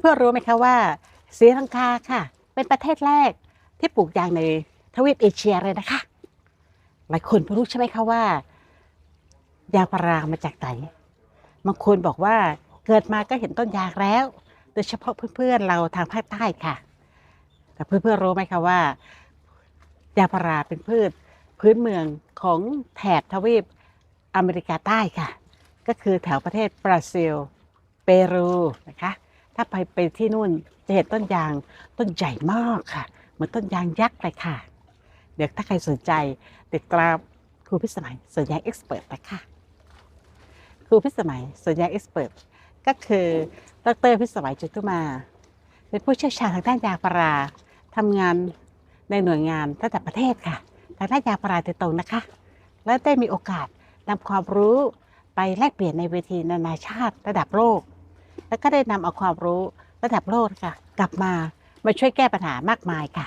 เพื่อนๆรู้ไหมคะว่าศรีลังกาค่ะ เป็นประเทศแรกที่ปลูกยางในทวีปเอเชียเลยนะคะ หลายคนรู้ใช่ไหมคะว่ายางพารามาจากไหนบางคนบอกว่าเกิดมาก็เห็นต้นยางแล้ว โดยเฉพาะเพื่อนๆเราทางภาคใต้ค่ะ แต่เพื่อนๆรู้ไหมคะว่ายางพาราเป็นพืชพื้นเมืองของแถบทวีปอเมริกาใต้ค่ะ ก็คือแถวประเทศบราซิล เปรูนะคะาไปไปที่นู่นจะเห็นต้นยางต้นใหญ่มากค่ะเหมือนต้นยางยักษ์เลยค่ะ เดี๋ยวถ้าใครสนใจติดตามครูพิสมัยสวนยางเอ็กซ์เพรสนะคะครูพิสมัยสวนยางเอ็กซ์เพรสก็คือดรพิสมัยจุตุมา เป็นผู้เชี่ยวชาญทางด้านยางพาราทำงานในหน่วยงานระดับประเทศค่ะทางด้านยางพาราโดยตรงนะคะ และได้มีโอกาสนำความรู้ไปแลกเปลี่ยนในเวทีนานาชาติระดับโลก แล้วก็ได้นำเอาความรู้ระดับโลกค่ะ กลับมามาช่วยแก้ปัญหามากมายค่ะ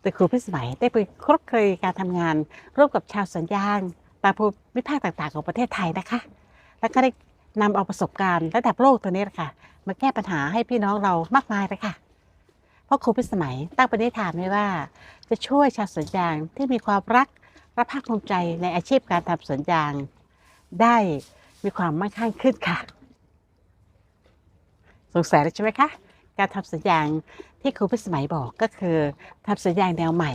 แต่ครูพิสมัยได้ไปคลุกคลีการทำงานร่วมกับชาวสวนยางตามภูมิภาคต่างๆ ของประเทศไทยนะคะ แล้วก็ได้นำเอาประสบการณ์ระดับโลกตัวนี้แหละค่ะมาแก้ปัญหาให้พี่น้องเรามากมายเลยค่ะ เพราะครูพิสมัยตั้งปณิธานไว้ว่า จะช่วยชาวสวนยางที่มีความรักและภาคภูมิใจในอาชีพการทำสวนยาง ได้ มีความมั่งคั่งขึ้นค่ะ สงสัยแล้วใช่ไหมคะ การทำสวนยางที่ครูพิสมัยบอกก็คือทำสวนยางแนวใหม่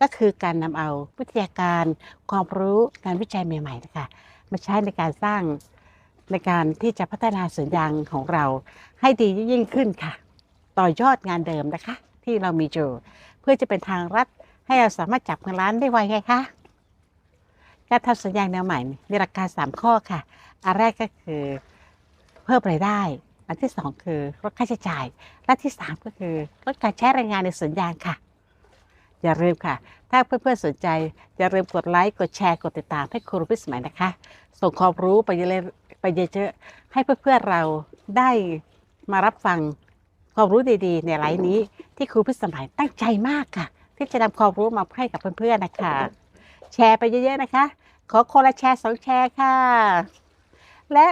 ก็คือการนำเอาวิทยาการความรู้การวิจัยใหม่ๆนะคะมาใช้ในการสร้างในการที่จะพัฒนาสวนยางของเราให้ดียิ่งขึ้นค่ะ ต่อยอดงานเดิมนะคะ ที่เรามีอยู่เพื่อจะเป็นทางรัดให้เราสามารถจับเงินล้านได้ไวไงคะ การทำสวนยาแนวใหม่มีหลักการ 3 ข้อค่ะ อันแรกก็คือเพิ่มรายได้ อันที่ 2 คือลดค่าใช้จ่าย และที่ 3 ก็คือลดการใช้แรงงานในสวนยางค่ะ อย่าลืมค่ะ ถ้าเพื่อนๆสนใจ อย่าลืมกดไลค์กดแชร์กดติดตามให้ครูพิสมัยนะคะ ส่งความรู้ไปเยอะๆไปเยอะๆให้เพื่อนๆเราได้มารับฟังความรู้ดีๆ ในไลน์นี้ที่ครูพิสมัยตั้งใจมากค่ะ ที่จะนำความรู้มาให้กับเพื่อนๆนะคะ แชร์ไปเยอะๆนะคะ ขอคนละแชร์สองแชร์ค่ะ และ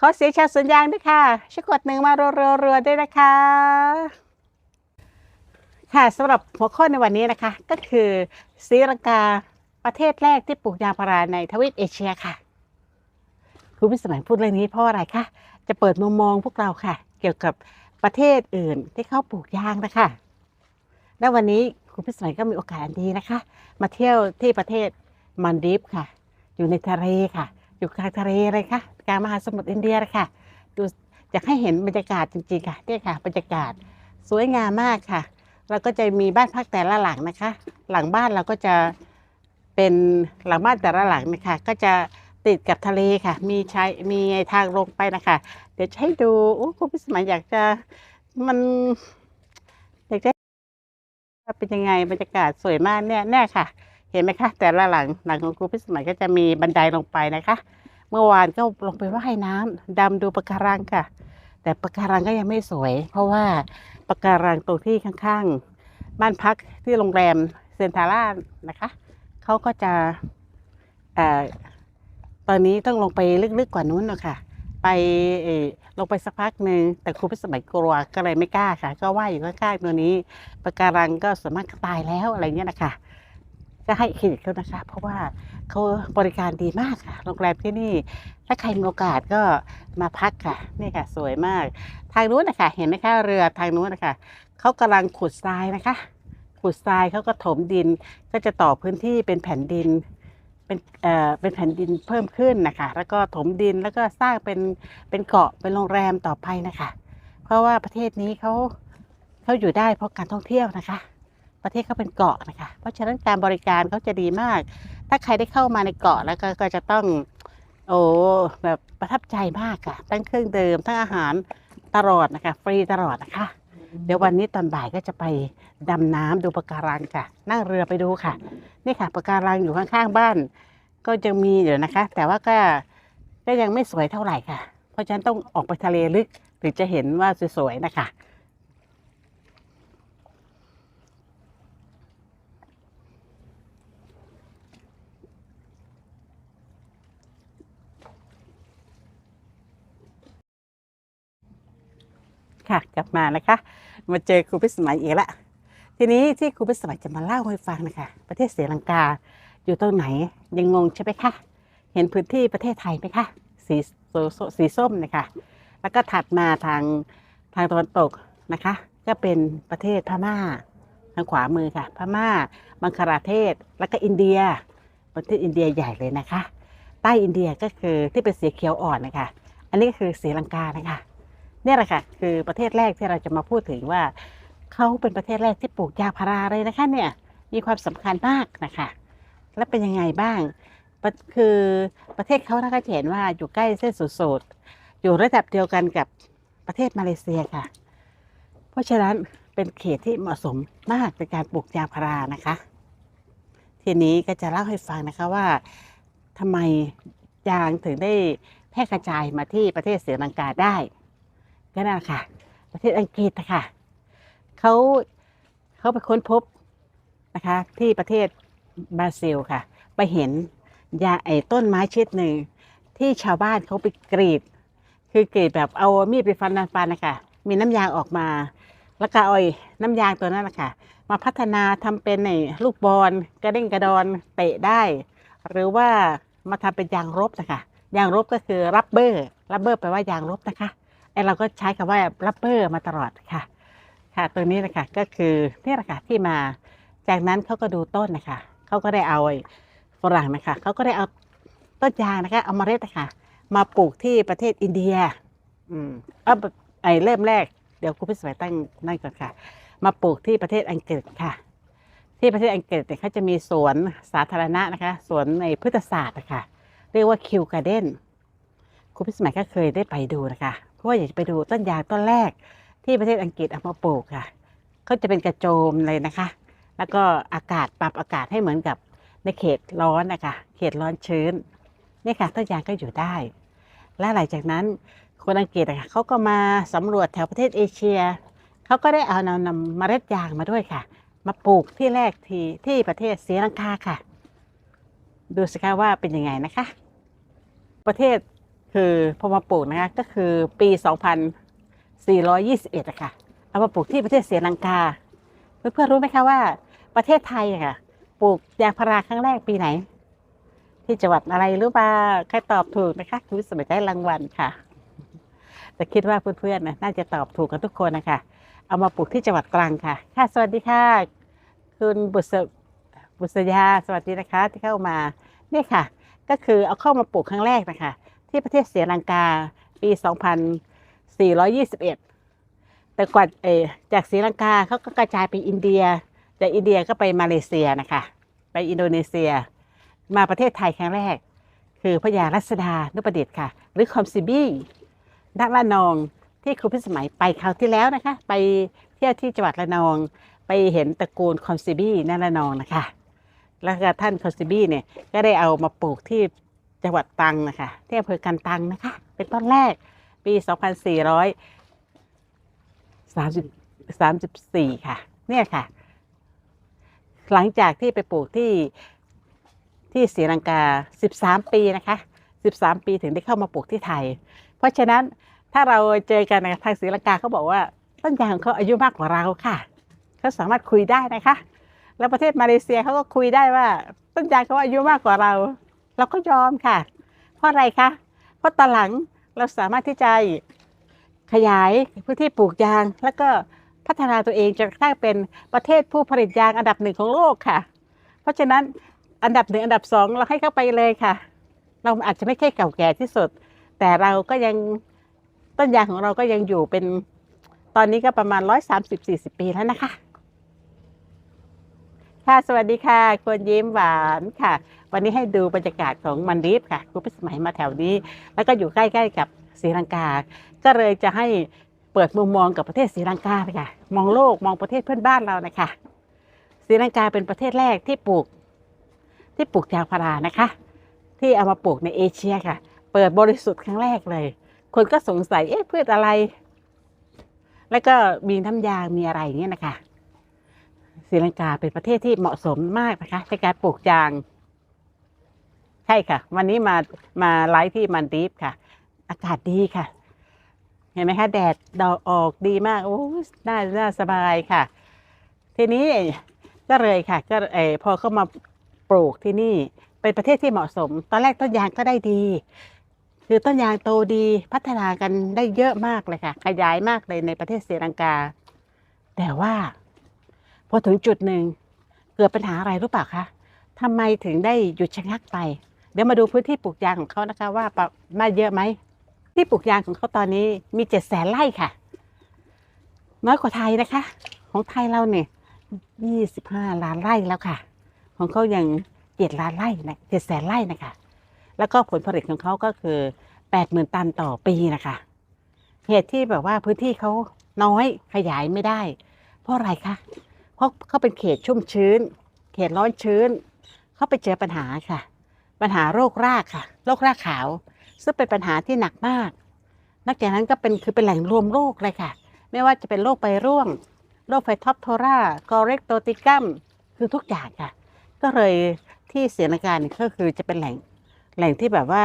ขอเสียงชาวสวนยางด้วยค่ะช่วยกดหนึ่งมารัวๆด้วยนะคะ ค่ะสำหรับหัวข้อในวันนี้นะคะ ก็คือศรีลังกาประเทศแรกที่ปลูกยางพาราในทวีปเอเชียค่ะคุณพิสมัยพูดเรื่องนี้เพราะอะไรคะจะเปิดมุมมองพวกเราค่ะ เกี่ยวกับประเทศอื่นที่เขาปลูกยางนะคะและวันนี้คุณพิสมัยก็มีโอกาสดีนะคะ มาเที่ยวที่ประเทศมันดีฟค่ะ อยู่ในทะเลค่ะ อยู่กลางทะเลเลยค่ะกลางมหาสมุทรอินเดียเลยค่ะ ดูอยากให้เห็นบรรยากาศจริงๆค่ะเนี่ยค่ะ บรรยากาศสวยงามมากค่ะเราก็จะมีบ้านพักแต่ละหลังนะคะ หลังบ้านเราก็จะเป็นหลังบ้านแต่ละหลังนะคะ ก็จะติดกับทะเลค่ะ มีชายมีทางลงไปนะคะ เดี๋ยวจะให้ดูโอ้คุณพิสมัยอยากจะมันอยากจะเป็นยังไงบรรยากาศสวยมากเนี่ยแน่ค่ะ เห็นไหมคะ แต่ละหลังหลังของครูพิสมัยก็จะมีบันไดลงไปนะคะ เมื่อวานก็ลงไปว่ายน้ำดำดูปะการังค่ะ แต่ปะการังก็ยังไม่สวย เพราะว่าปะการังตรงที่ข้างๆ บ้านพักที่โรงแรมเซนทาร่านะคะเขาก็จะเอ่อตอนนี้ต้องลงไปลึกๆกว่านู้นเนอะค่ะไปลงไปสักพักหนึ่งแต่ครูพิสมัยกลัวก็เลยไม่กล้าค่ะ ก็ว่ายอยู่ข้างๆตัวนี้ปะการังก็ส่วนมากก็ตายแล้วอะไรเงี้ยนะคะ ก็ให้เครดิตเขานะคะ เพราะว่าเขาบริการดีมากค่ะ โรงแรมที่นี่ ถ้าใครมีโอกาสก็มาพักค่ะ นี่ค่ะ สวยมาก ทางนู้นนะคะ เห็นไหมคะ เรือทางนู้นนะคะเขากำลังขุดทรายนะคะ ขุดทรายเขาก็ถมดิน ก็จะต่อพื้นที่เป็นแผ่นดิน เป็นเอ่อเป็นแผ่นดินเพิ่มขึ้นนะคะ แล้วก็ถมดินแล้วก็สร้างเป็นเป็นเกาะเป็นโรงแรมต่อไปนะคะ เพราะว่าประเทศนี้เขาเขาอยู่ได้เพราะการท่องเที่ยวนะคะ ประเทศเขาเป็นเกาะนะคะ เพราะฉะนั้นการบริการเขาจะดีมาก ถ้าใครได้เข้ามาในเกาะแล้วก็ก็จะต้อง โอ้แบบประทับใจมากค่ะทั้งเครื่องดื่มทั้งอาหารตลอดนะคะ ฟรีตลอดนะคะ เดี๋ยววันนี้ตอนบ่ายก็จะไปดำน้ำดูปะการังค่ะ นั่งเรือไปดูค่ะ นี่ค่ะปะการังอยู่ข้างๆบ้าน ก็ยังมีอยู่นะคะ แต่ว่าก็ก็ยังไม่สวยเท่าไหร่ค่ะ เพราะฉะนั้นต้องออกไปทะเลลึกถึงจะเห็นว่าสวยๆนะคะ ค่ะ กลับมานะคะ มาเจอครูพิสมัยอีกละทีนี้ที่ครูพิสมัยจะมาเล่าให้ฟังนะคะ ประเทศศรีลังกาอยู่ตรงไหนยังงงใช่ไหมคะเห็นพื้นที่ประเทศไทยไหมคะสีสีส้มนะคะแล้วก็ถัดมาทางทางตะวันตกนะคะ ก็เป็นประเทศพม่า ทางขวามือค่ะ พม่า บังคลาเทศแล้วก็อินเดีย ประเทศอินเดียใหญ่เลยนะคะ ใต้อินเดียก็คือที่เป็นสีเขียวอ่อนนะคะ อันนี้ก็คือศรีลังกานะคะ เนี่ยแหละค่ะคือประเทศแรกที่เราจะมาพูดถึงว่าเขาเป็นประเทศแรกที่ปลูกยางพาราเลยนะคะเนี่ยมีความสำคัญมากนะคะแล้วเป็นยังไงบ้าง คือประเทศเขาถ้าก็จะเห็นว่าอยู่ใกล้เส้นศูนย์สูตรอยู่ระดับเดียวกันกับประเทศมาเลเซียค่ะ เพราะฉะนั้นเป็นเขตที่เหมาะสมมากในการปลูกยางพารานะคะ ทีนี้ก็จะเล่าให้ฟังนะคะว่าทำไมยางถึงได้แพร่กระจายมาที่ประเทศศรีลังกาได้ ก็นั่นค่ะ ประเทศอังกฤษนะคะเขาเขาไปค้นพบนะคะ ที่ประเทศบราซิลค่ะ ไปเห็นยาไอ้ต้นไม้ชนิดหนึ่งที่ชาวบ้านเขาไปกรีด คือกรีดแบบเอามีดไปฟันฟันนะคะมีน้ำยางออกมา แล้วก็เอาไอ้น้ำยางตัวนั้นนะคะมาพัฒนาทำเป็นไอ้ลูกบอลกระเด้งกระดอนเตะได้ หรือว่ามาทำเป็นยางรบนะคะยางรบก็คือรับเบอร์รับเบอร์แปลว่ายางรบนะคะ เราก็ใช้คำว่ารับเบอร์มาตลอดค่ะ ค่ะตัวนี้นะคะก็คือนี่แหละค่ะที่มา จากนั้นเขาก็ดูต้นนะคะเขาก็ได้เอาฝรั่งนะคะเขาก็ได้เอาต้นยางนะคะ เอามาเล็ดนะคะมาปลูกที่ประเทศอินเดีย อืมเอาไอเริ่มแรกเดี๋ยวคุณพิสมัยตั้งนั่นก่อนค่ะ มาปลูกที่ประเทศอังกฤษค่ะ ที่ประเทศอังกฤษเนี่ยเขาจะมีสวนสาธารณะนะคะสวนในพืชศาสตร์นะคะเรียกว่าคิวการ์เดนคุณพิสมัยก็เคยได้ไปดูนะคะ เพราะว่าอยากจะไปดูต้นยางต้นแรกที่ประเทศอังกฤษเอามาปลูกค่ะเขาจะเป็นกระโจมเลยนะคะ แล้วก็อากาศปรับอากาศให้เหมือนกับในเขตร้อนนะคะเขตร้อนชื้นนี่ค่ะต้นยางก็อยู่ได้ และหลังจากนั้นคนอังกฤษอะคะเขาก็มาสำรวจแถวประเทศเอเชียเขาก็ได้เอานำนำเมล็ดยางมาด้วยค่ะ มาปลูกที่แรกที่ที่ประเทศศรีลังกาค่ะ ดูสิคะว่าเป็นยังไงนะคะ ประเทศ คือพอมาปลูกนะคะก็คือปี 2421อะค่ะเอามาปลูกที่ประเทศศรีลังกา เพื่อนๆรู้ไหมคะว่า ประเทศไทยอะค่ะปลูกยางพาราครั้งแรกปีไหน ที่จังหวัดอะไรรือเปล่าใครตอบถูกนะคะคุณสมัยได้รางวัลค่ะ แต่คิดว่าเพื่อนๆนะน่าจะตอบถูกกันทุกคนนะคะเอามาปลูกที่จังหวัดตรังค่ะ ค่ะ สวัสดีค่ะ คุณบุษบุษยาสวัสดีนะคะที่เข้ามาเนี่ยค่ะ ก็คือเอาเข้ามาปลูกครั้งแรกนะคะ ที่ประเทศศรีลังกาปี 2421 แต่กว่าจากศรีลังกาเขาก็กระจายไปอินเดีย จากอินเดียก็ไปมาเลเซียนะคะ ไปอินโดนีเซีย มาประเทศไทยครั้งแรก คือพระยารัศดานุประดิษฐ์ค่ะ หรือคอมซิบี้นักละนองที่ครูพิสมัยไปคราวที่แล้วนะคะ ไปเที่ยวที่จังหวัดระนอง ไปเห็นตระกูลคอมซิบี้นักละนองนะคะ แล้วก็ท่านคอมซิบี้เนี่ยก็ได้เอามาปลูกที่ จังหวัดตรังนะคะที่อำเภอกันตังนะคะ เป็นต้นแรกปี 2434 ค่ะ เนี่ยค่ะ หลังจากที่ไปปลูกที่ที่ศรีลังกา 13 ปีนะคะ 13 ปีถึงได้เข้ามาปลูกที่ไทย เพราะฉะนั้นถ้าเราเจอกันนทางศรีลังกาเขาบอกว่าต้นยางของเขาอายุมากกว่าเราค่ะเขาสามารถคุยได้นะคะ แล้วประเทศมาเลเซียเขาก็คุยได้ว่า ต้นยางเขาอายุมากกว่าเรา เราก็ยอมค่ะ เพราะอะไรคะ เพราะตอนหลังเราสามารถที่จะขยายพื้นที่ปลูกยาง แล้วก็พัฒนาตัวเองจนกระทั่งเป็นประเทศผู้ผลิตยางอันดับหนึ่งของโลกค่ะ เพราะฉะนั้นอันดับหนึ่งอันดับสองเราให้เข้าไปเลยค่ะ เราอาจจะไม่ใช่เก่าแก่ที่สุด แต่เราก็ยังต้นยางของเราก็ยังอยู่เป็นตอนนี้ก็ประมาณร้อยสามสิบสี่สิบปีแล้วนะคะ ค่ะ สวัสดีค่ะคุณยิ้มหวานค่ะ วันนี้ให้ดูบรรยากาศของมันดีฟค่ะคุณพิสมัยมาแถวนี้ แล้วก็อยู่ใกล้ๆกับศรีลังกา ก็เลยจะให้เปิดมุมมองกับประเทศศรีลังกาเลยค่ะ มองโลกมองประเทศเพื่อนบ้านเรานะคะศรีลังกาเป็นประเทศแรกที่ปลูก ที่ปลูกยางพารานะคะ ที่เอามาปลูกในเอเชียค่ะ เปิดบริสุทธิ์ครั้งแรกเลย คนก็สงสัยเอ๊ะพืชอะไร แล้วก็มีน้ำยางมีอะไรอย่างเงี้ยนะคะศรีลังกาเป็นประเทศที่เหมาะสมมากนะคะในการปลูกยาง ช่ค่ะ วันนี้มามาไลฟ์ที่มันดีฟค่ะ อากาศดีค่ะ เห็นไหมคะ แดดดอกออกดีมาก โอ้น่าน่าสบายค่ะ ทีนี้ก็เลยค่ะ ก็เออพอเข้ามาปลูกที่นี่ เป็นประเทศที่เหมาะสม ตอนแรกต้นยางก็ได้ดี คือต้นยางโตดีพัฒนากันได้เยอะมากเลยค่ะ ขยายมากเลยในประเทศศรีลังกา แต่ว่า พอถึงจุดหนึ่งเกิดปัญหาอะไรรู้เปล่าคะทำไมถึงได้หยุดชะงักไป เดี๋ยวมาดูพื้นที่ปลูกยางของเขานะคะ ว่าประมาณเยอะไหมที่ปลูกยางของเขาตอนนี้มีเจ็ดแสนไร่ค่ะ น้อยกว่าไทยนะคะ ของไทยเราเนี่ยยี่สิบห้าล้านไร่แล้วค่ะ ของเขายังเจ็ดล้านไร่นะเจ็ดแสนไร่นะคะ แล้วก็ผลผลิตของเขาก็คือแปดหมื่นตันต่อปีนะคะเหตุที่แบบว่าพื้นที่เขาน้อยขยายไม่ได้ เพราะอะไรคะเพราะเขาเป็นเขตชุ่มชื้น เขตร้อนชื้นเขาไปเจอปัญหาค่ะ ปัญหาโรครากค่ะ โรครากขาว ซึ่งเป็นปัญหาที่หนักมาก นอกจากนั้นก็เป็นคือเป็นแหล่งรวมโรคเลยค่ะ ไม่ว่าจะเป็นโรคใบร่วง โรคไฟท็อปโทรากอเรกโตติกัมคือทุกอย่างค่ะ ก็เลยที่เสียนาการก็คือจะเป็นแหล่งแหล่งที่แบบว่า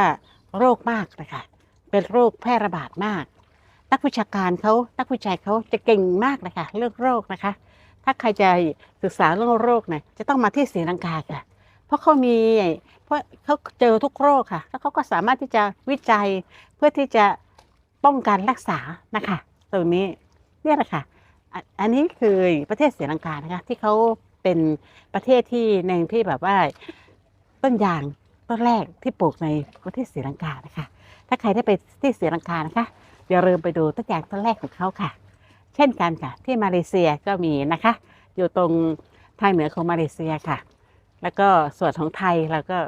โรคมากนะคะเป็นโรคแพร่ระบาดมาก นักวิชาการเขานักวิจัยเขาจะเก่งมากเลยค่ะเรื่องโรคนะคะ ถ้าใครจะศึกษาเรื่องโรคเนี่ยจะต้องมาที่ศรีลังกาค่ะ เพราะเขามีเพราะเขาเจอทุกโรคค่ะ แล้วเขาก็สามารถที่จะวิจัยเพื่อที่จะป้องกันรักษานะคะตรงนี้เนี่ยแหละค่ะ อันนี้คือประเทศศรีลังกานะคะที่เขาเป็นประเทศที่หนึ่งที่แบบว่าต้นยางต้นแรกที่ปลูกในประเทศศรีลังกานะคะ ถ้าใครได้ไปที่ศรีลังกานะคะอย่าลืมไปดูต้นยางต้นแรกของเขาค่ะ เช่นกันค่ะ ที่มาเลเซียก็มีนะคะ อยู่ตรงทางเหนือของมาเลเซียค่ะ แล้วก็ส่วนของไทยเราก็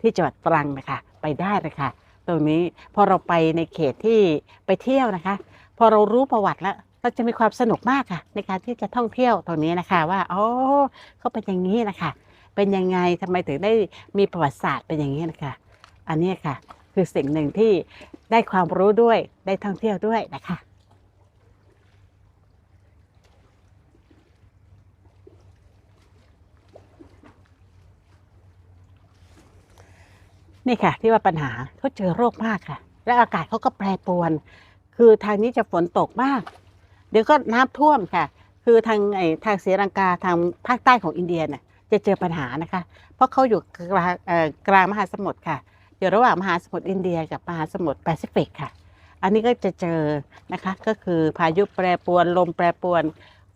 ที่จังหวัดตรังนะคะไปได้เลยค่ะตรงนี้พอเราไปในเขตที่ไปเที่ยวนะคะ พอเรารู้ประวัติแล้วเราจะมีความสนุกมากค่ะ ในการที่จะท่องเที่ยวตรงนี้นะคะ ว่าอ๋อเขาเป็นอย่างนี้นะคะ เป็นยังไงทำไมถึงได้มีประวัติศาสตร์เป็นอย่างนี้นะคะ อันนี้ค่ะ คือสิ่งหนึ่งที่ได้ความรู้ด้วยได้ท่องเที่ยวด้วยนะคะ นี่ค่ะ ที่ว่าปัญหาเขาเจอโรคมากค่ะ และอากาศเขาก็แปรปรวน คือทางนี้จะฝนตกมาก เดี๋ยวก็น้ำท่วมค่ะ คือทางไอ้ทางศรีลังกาทางภาคใต้ของอินเดียเนี่ยจะเจอปัญหานะคะ เพราะเขาอยู่กลางกลางมหาสมุทรค่ะอยู่ระหว่างมหาสมุทรอินเดียกับมหาสมุทรแปซิฟิกค่ะ อันนี้ก็จะเจอนะคะก็คือพายุแปรปรวนลมแปรปรวน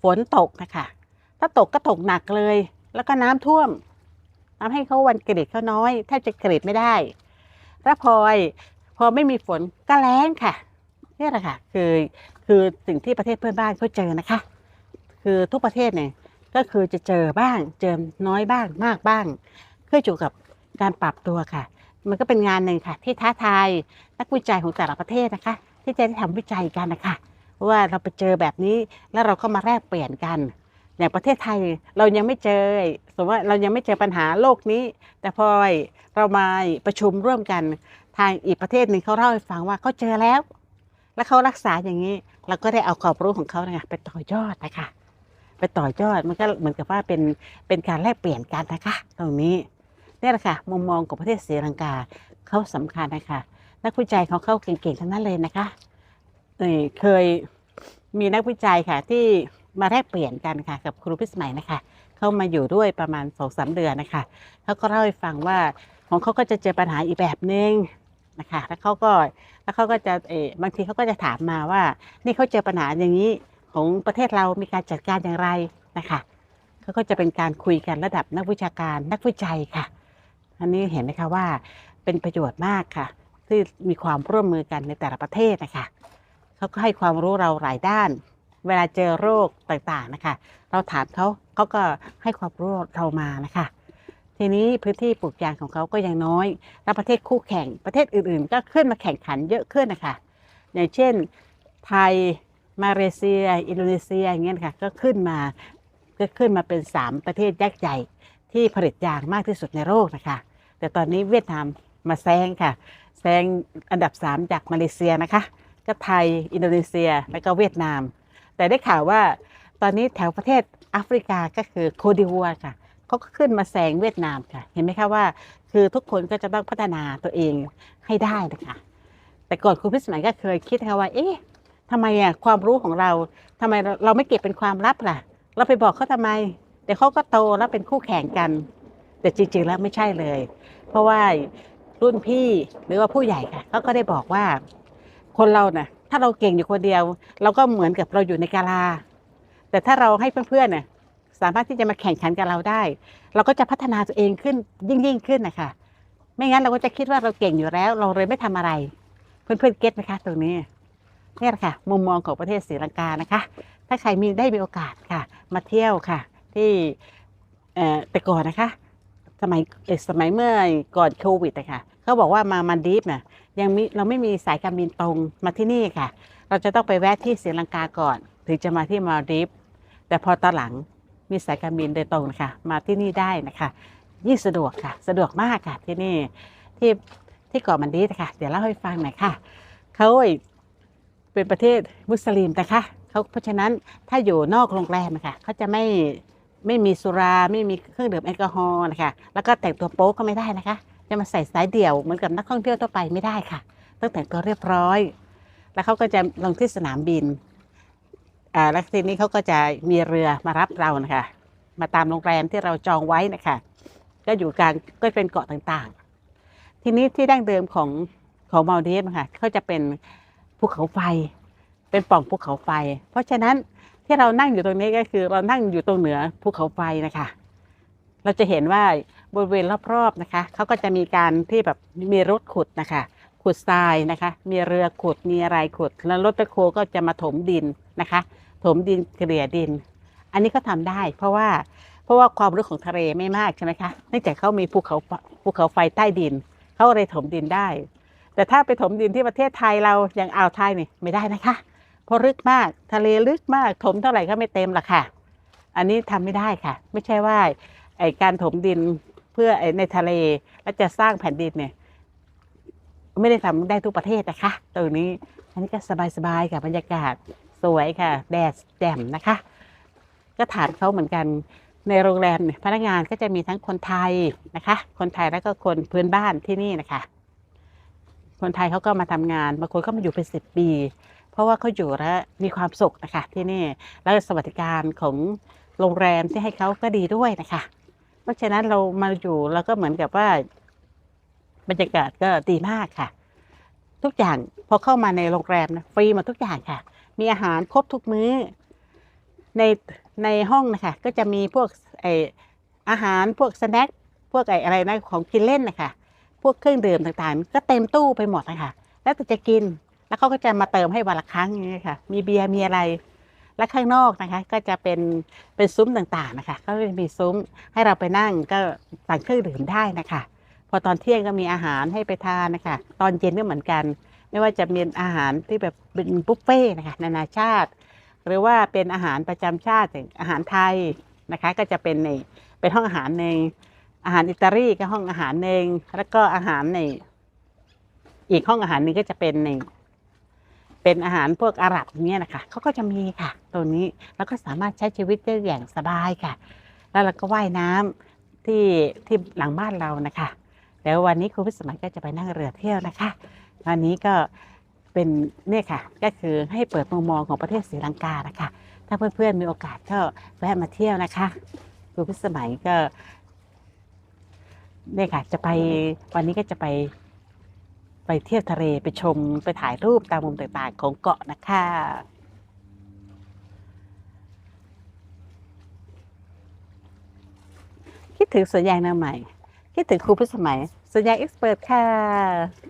ฝนตกนะคะถ้าตกก็ตกหนักเลย แล้วก็น้ำท่วม ทำให้เขาวันเกรดเขาน้อยแทบจะเกรดไม่ได้แล้วพอพอไม่มีฝนก็แล้งค่ะนี่แหละค่ะคือคือสิ่งที่ประเทศเพื่อนบ้านเขาเจอนะคะ คือทุกประเทศเนี่ยก็คือจะเจอบ้างเจอน้อยบ้างมากบ้างขึ้นอยู่กับการปรับตัวค่ะ มันก็เป็นงานหนึ่งค่ะ ที่ท้าทายนักวิจัยของแต่ละประเทศนะคะ ที่จะได้ทำวิจัยกันนะคะว่าเราไปเจอแบบนี้แล้วเราก็มาแลกเปลี่ยนกัน อย่างประเทศไทยเรายังไม่เจอสมมติว่าเรายังไม่เจอปัญหาโลกนี้ แต่พอเรามาประชุมร่วมกันทางอีกประเทศหนึ่งเขาเล่าให้ฟังว่าเขาเจอแล้ว แล้วเขารักษาอย่างนี้ เราก็ได้เอาความรู้ของเขาเนี่ยไปต่อยอดนะคะไปต่อยอดมันก็เหมือนกับว่าเป็นเป็นการแลกเปลี่ยนกันนะคะ ตรงนี้นี่แหละค่ะมุมมองของประเทศศรีลังกาเขาสำคัญนะคะนักวิจัยเของเข้าเก่งๆทั้งนั้นเลยนะคะเคยมีนักวิจัยค่ะที่ มาแลกเปลี่ยนกันค่ะกับครูพิสมัยนะคะ เข้ามาอยู่ด้วยประมาณสองสามเดือนนะคะเขาก็เล่าให้ฟังว่าของเขาก็จะเจอปัญหาอีกแบบหนึ่งนะคะ แล้วเขาก็แล้วเขาก็จะเออบางทีเขาก็จะถามมาว่า นี่เขาเจอปัญหาอย่างนี้ของประเทศเรามีการจัดการอย่างไรนะคะเขาก็จะเป็นการคุยกันระดับนักวิชาการนักวิจัยค่ะ อันนี้เห็นไหมคะว่าเป็นประโยชน์มากค่ะที่มีความร่วมมือกันในแต่ละประเทศนะคะเขาก็ให้ความรู้เราหลายด้าน เวลาเจอโรคต่างๆนะคะ เราถามเขาเขาก็ให้ความรู้เรามานะคะ ทีนี้พื้นที่ปลูกยางของเขาก็ยังน้อย แล้วประเทศคู่แข่งประเทศอื่นๆ ก็ขึ้นมาแข่งขันเยอะขึ้นนะคะ อย่างเช่นไทยมาเลเซีย อินโดนีเซียอย่างเงี้ยค่ะก็ขึ้นมาก็ขึ้นมาเป็น 3 ประเทศยักษ์ใหญ่ที่ผลิตยางมากที่สุดในโลกนะคะ แต่ตอนนี้เวียดนามมาแซงค่ะแซงอันดับ 3 จากมาเลเซียนะคะ ก็ไทย อินโดนีเซีย แล้วก็เวียดนาม แต่ได้ข่าวว่าตอนนี้แถวประเทศแอฟริกาก็คือโคดิวัวค่ะเขาก็ขึ้นมาแซงเวียดนามค่ะ เห็นไหมคะว่า คือทุกคนก็จะต้องพัฒนาตัวเองให้ได้นะคะ แต่ก่อนครูพิสมัยก็เคยคิดนะคะว่า เอ๊ะทำไมอะความรู้ของเราทำไมเราเราไม่เก็บเป็นความลับล่ะ เราไปบอกเขาทำไมเดี๋ยวเขาก็โตแล้วเป็นคู่แข่งกัน แต่จริง ๆ แล้วไม่ใช่เลย เพราะว่ารุ่นพี่หรือว่าผู้ใหญ่ค่ะเขาก็ได้บอกว่า คนเราน่ะ ถ้าเราเก่งอยู่คนเดียว เราก็เหมือนกับเราอยู่ในกาลา แต่ถ้าเราให้เพื่อนๆน่ะสามารถที่จะมาแข่งขันกับเราได้ เราก็จะพัฒนาตัวเองขึ้นยิ่งยิ่งๆขึ้นนะคะไม่งั้นเราก็จะคิดว่าเราเก่งอยู่แล้ว เราเลยไม่ทำอะไร เพื่อนๆเก็ตไหมคะตรงนี้นี่แหละค่ะ มุมมองของประเทศศรีลังกานะคะ ถ้าใครมีได้มีโอกาสค่ะ มาเที่ยวค่ะ ที่เอ่อแต่ก่อนนะคะ สมัยสมัยเมื่อก่อนโควิดอะค่ะ เขาบอกว่ามามันดีฟน่ะยังมีเราไม่มีสายการบินตรงมาที่นี่ค่ะ เราจะต้องไปแวะที่ศรีลังกาก่อน ถึงจะมาที่มาดีฟแต่พอตอนหลังมีสายการบินโดยตรงนะคะมาที่นี่ได้นะคะ ยิ่งสะดวกค่ะ สะดวกมากค่ะที่นี่ที่ที่เกาะมันดีฟนะคะเดี๋ยวเล่าให้ฟังหน่อยค่ะเขาเป็นประเทศมุสลิมนะคะเขาเพราะฉะนั้นถ้าอยู่นอกโรงแรมนะคะเขาจะไม่ไม่มีสุราไม่มีเครื่องดื่มแอลกอฮอล์นะคะ แล้วก็แต่งตัวโป๊ก็ไม่ได้นะคะ จะมาใส่สายเดี่ยวเหมือนกับนักท่องเที่ยวทั่วไปไม่ได้ค่ะ ต้องแต่งตัวเรียบร้อย แล้วเขาก็จะลงที่สนามบินอ่าแล้วทีนี้เขาก็จะมีเรือมารับเรานะคะ มาตามโรงแรมที่เราจองไว้นะคะ ก็อยู่กลางก็เป็นเกาะต่างๆ ทีนี้ที่ดั้งเดิมของของมาลดีฟค่ะเขาจะเป็นภูเขาไฟ เป็นปล่องภูเขาไฟ เพราะฉะนั้นที่เรานั่งอยู่ตรงนี้ก็คือเรานั่งอยู่ตรงเหนือภูเขาไฟนะคะ เราจะเห็นว่า บริเวณรอบๆนะคะเขาก็จะมีการที่แบบมีรถขุดนะคะขุดทรายนะคะ มีเรือขุดมีอะไรขุด แล้วรถแบคโฮก็จะมาถมดินนะคะ ถมดินเกลี่ยดิน อันนี้ก็ทำได้ เพราะว่าเพราะว่าความลึกของทะเลไม่มากใช่ไหมคะเนื่องจากเขามีภูเขาภูเขาไฟใต้ดินเขาเลยถมดินได้ แต่ถ้าไปถมดินที่ประเทศไทยเราอย่างอ่าวไทยนี่ไม่ได้นะคะเพราะลึกมากทะเลลึกมากถมเท่าไหร่ก็ไม่เต็มหรอกค่ะ อันนี้ทำไม่ได้ค่ะ ไม่ใช่ว่าไอการถมดิน เพื่อในทะเลแล้วจะสร้างแผ่นดินเนี่ย ไม่ได้ทำได้ทุกประเทศนะคะตรงนี้อันนี้ก็สบายๆค่ะบรรยากาศสวยค่ะ แดดแจ่มนะคะ ก็ถามเขาเหมือนกันในโรงแรมเนี่ยพนักงานก็จะมีทั้งคนไทยนะคะ คนไทยแล้วก็คนพื้นบ้านที่นี่นะคะ คนไทยเขาก็มาทำงานบางคนก็มาอยู่เป็นสิบปี เพราะว่าเขาอยู่แล้วมีความสุขนะคะที่นี่แล้วสวัสดิการของโรงแรมที่ให้เขาก็ดีด้วยนะคะ เพราะฉะนั้นเรามาอยู่เราก็เหมือนกับว่าบรรยากาศก็ดีมากค่ะ ทุกอย่างพอเข้ามาในโรงแรมนะฟรีหมดทุกอย่างค่ะ มีอาหารครบทุกมื้อ ในในห้องนะคะก็จะมีพวกไออาหารพวกสแน็คพวกไออะไรนะของกินเล่นนะคะพวกเครื่องดื่มต่างๆ ก็เต็มตู้ไปหมดนะคะแล้วแต่จะกินแล้วเขาก็จะมาเติมให้วันละครั้งอย่างนี้ยค่ะ มีเบียร์มีอะไร และข้างนอกนะคะ ก็จะเป็นเป็นซุ้มต่างๆนะคะ ก็จะมีซุ้มให้เราไปนั่งก็สั่งเครื่องดื่มได้นะคะ พอตอนเที่ยงก็มีอาหารให้ไปทานนะคะ ตอนเย็นก็เหมือนกัน ไม่ว่าจะมีอาหารที่แบบเป็นบุฟเฟ่นะคะนานาชาติ หรือว่าเป็นอาหารประจำชาติอย่างอาหารไทยนะคะ ก็จะเป็นในเป็นห้องอาหารหนึ่งอาหารอิตาลีก็ห้องอาหารหนึ่งแล้วก็อาหารในอีกห้องอาหารหนึงก็จะเป็นใน เป็นอาหารพวกอาหรับเนี่ยนะคะเขาก็จะมีค่ะตรงนี้แล้วก็สามารถใช้ชีวิตได้อย่างสบายค่ะ แล้วเราก็ว่ายน้ำที่ที่หลังบ้านเรานะคะเดี๋ยววันนี้ครูพิสมัยก็จะไปนั่งเรือเที่ยวนะคะวันนี้ก็เป็นเนี่ยค่ะ ก็คือให้เปิดมุมมองของประเทศศรีลังกานะคะ ถ้าเพื่อนๆมีโอกาสก็แวะมาเที่ยวนะคะครูพิสมัยก็เนี่ยค่ะจะไปวันนี้ก็จะไป ไปเที่ยวทะเลไปชมไปถ่ายรูปตามมุมต่างๆ ของเกาะนะคะคิดถึงสวนยางนาใหม่ คิดถึงครูพิสมัยสวนยางเอ็กซ์เปิดค่ะ